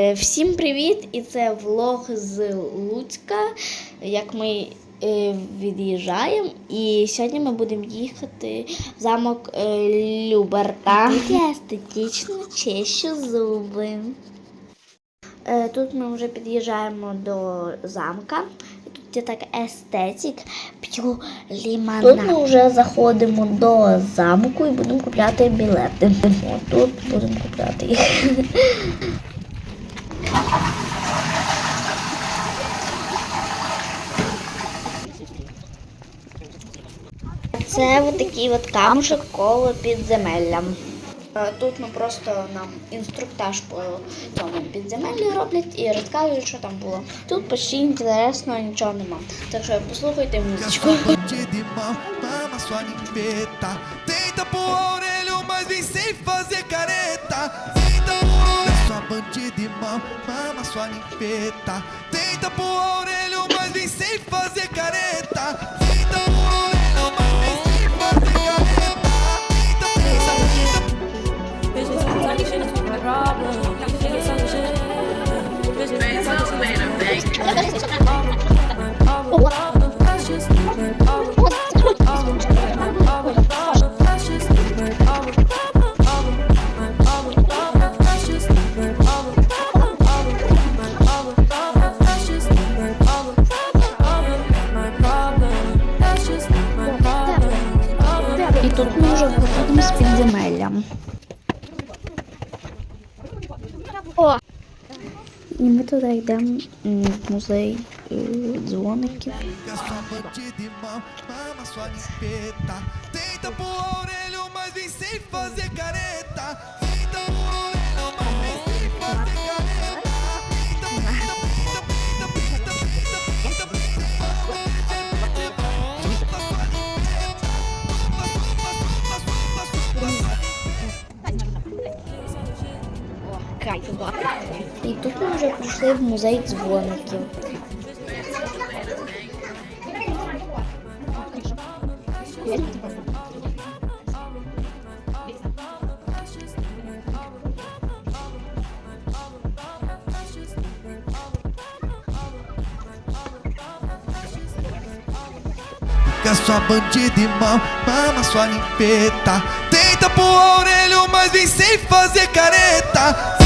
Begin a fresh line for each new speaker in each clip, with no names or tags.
Е, Всім привіт! І це влог з Луцька, як ми е, від'їжджаємо. І сьогодні ми будемо їхати в замок е, Люберта. Тут я естетично чищу зуби. Тут ми вже під'їжджаємо до замка. Тут є так естетик, п'ю лімонад. Тут ми вже заходимо до замку і будемо купляти білети. Тут будемо купляти їх. Це от такий от камушек коло підземелля. Е, Тут ми просто нам інструктаж по тому підземеллю роблять і розказують, що там було. Тут почти інтересного нічого нема. Так що послухайте музичку.
De mão, mama sua limpeta. Tenta pôr a orelha, mas vem sem fazer careta.
Ми вже виходимо з підземелля. О! І ми туди йдемо м, в музей е, дзвоників.
Pega sua bandida de mão, mama sua limpeta. Tenta pôr a orelha, mas vem sem fazer careta.
І тут ми вже прийшли в музей дзвоників.
Pega sua bandida de mão, mama sua limpeta. Tenta pôr a orelha, mas vem sem fazer careta.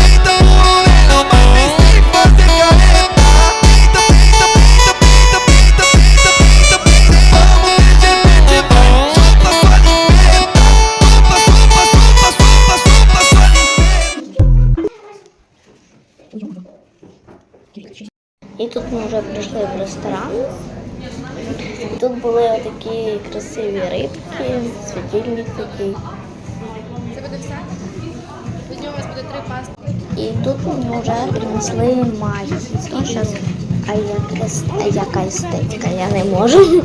І тут ми вже прийшли в ресторан. Тут були такі красиві рибки, світильник такий.
Це буде все? Від нього у вас буде три пасти.
І тут мені вже принесли магію. А, а яка естетика, я не можу.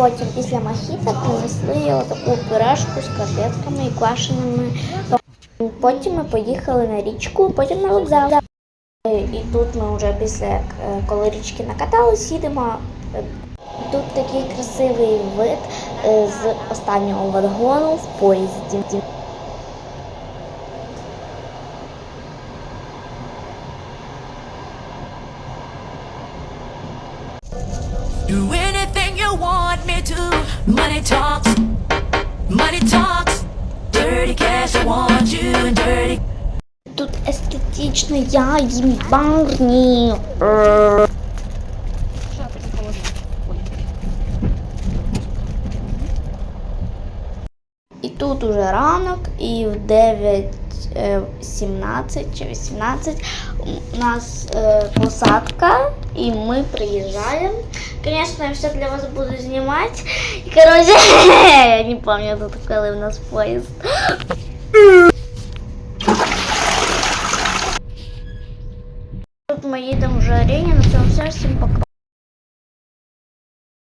Потім після мохіта принесли отаку пюрешку з котлетками і квашеними. Потім ми поїхали на річку, потім на вокзал. І тут ми вже після е, коли річки накатались, їдемо. Тут такий красивий вид е, з останнього вагону в поїзді.
Do anything
естетично я їм. Е. І тут уже ранок, і в 9.17 чи 18 у нас е, посадка, і ми приїжджаємо. Звісно, я все для вас буду знімати. І коротше, я не пам'ятаю, коли в нас поїзд. Їдемо вже арені, на всем все, всем пока.